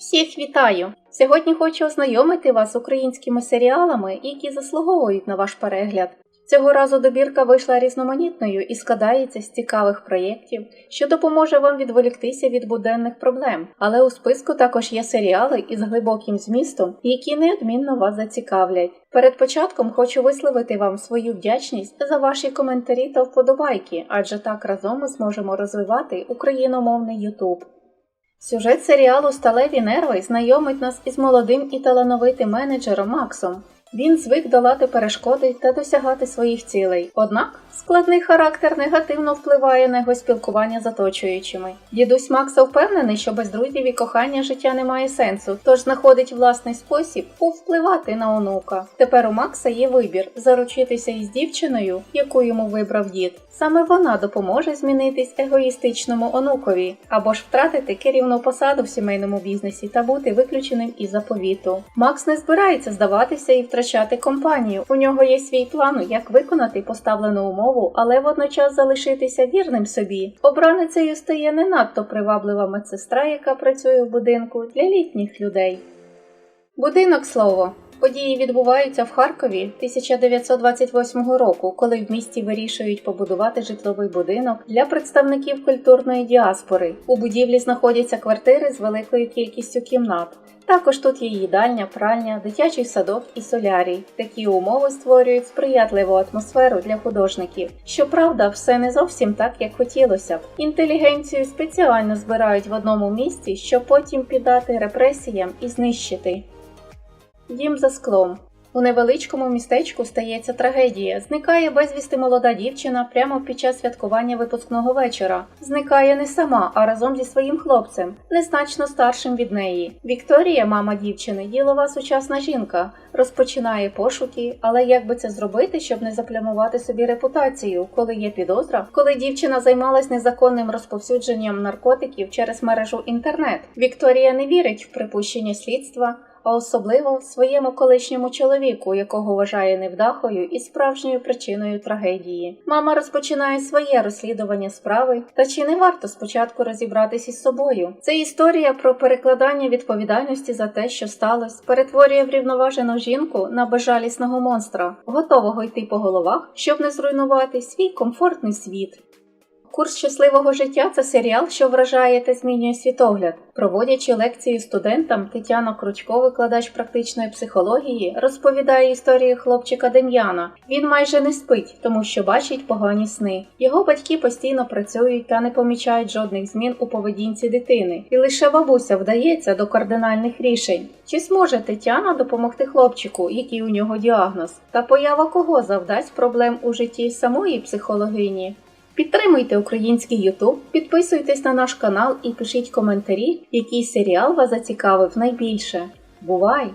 Всіх вітаю! Сьогодні хочу ознайомити вас з українськими серіалами, які заслуговують на ваш перегляд. Цього разу добірка вийшла різноманітною і складається з цікавих проєктів, що допоможе вам відволіктися від буденних проблем. Але у списку також є серіали із глибоким змістом, які неодмінно вас зацікавлять. Перед початком хочу висловити вам свою вдячність за ваші коментарі та вподобайки, адже так разом ми зможемо розвивати україномовний YouTube. Сюжет серіалу Сталеві нерви знайомить нас із молодим і талановитим менеджером Максом. Він звик долати перешкоди та досягати своїх цілей. Однак складний характер негативно впливає на його спілкування з оточуючими. Дідусь Макса впевнений, що без друзів і кохання життя не має сенсу, тож знаходить власний спосіб повпливати на онука. Тепер у Макса є вибір заручитися із дівчиною, яку йому вибрав дід. Саме вона допоможе змінитись егоїстичному онукові або ж втратити керівну посаду в сімейному бізнесі та бути виключеним із заповіту. Макс не збирається здаватися і втрачати компанію. У нього є свій план, як виконати поставлену умову, але водночас залишитися вірним собі. Обраницею стає не надто приваблива медсестра, яка працює в будинку для літніх людей. Будинок слово. Події відбуваються в Харкові 1928 року, коли в місті вирішують побудувати житловий будинок для представників культурної діаспори. У будівлі знаходяться квартири з великою кількістю кімнат. Також тут є їдальня, пральня, дитячий садок і солярій. Такі умови створюють сприятливу атмосферу для художників. Щоправда, все не зовсім так, як хотілося б. Інтелігенцію спеціально збирають в одному місці, щоб потім піддати репресіям і знищити. Дім за склом. У невеличкому містечку стається трагедія. Зникає безвісти молода дівчина прямо під час святкування випускного вечора. Зникає не сама, а разом зі своїм хлопцем, незначно старшим від неї. Вікторія, мама дівчини, ділова сучасна жінка, розпочинає пошуки, але як би це зробити, щоб не заплямувати собі репутацію, коли є підозра, коли дівчина займалась незаконним розповсюдженням наркотиків через мережу інтернет. Вікторія не вірить в припущення слідства а особливо своєму колишньому чоловіку, якого вважає невдахою і справжньою причиною трагедії. Мама розпочинає своє розслідування справи, та чи не варто спочатку розібратись із собою? Це історія про перекладання відповідальності за те, що сталося, перетворює врівноважену жінку на безжалісного монстра, готового йти по головах, щоб не зруйнувати свій комфортний світ. Курс щасливого життя це серіал, що вражає та змінює світогляд. Проводячи лекції студентам, Тетяна Кручко, викладач практичної психології, розповідає історію хлопчика Дем'яна. Він майже не спить, тому що бачить погані сни. Його батьки постійно працюють та не помічають жодних змін у поведінці дитини, і лише бабуся вдається до кардинальних рішень. Чи зможе Тетяна допомогти хлопчику, який у нього діагноз, та поява кого завдасть проблем у житті самої психологині? Підтримуйте український YouTube, підписуйтесь на наш канал і пишіть коментарі, який серіал вас зацікавив найбільше. Бувай!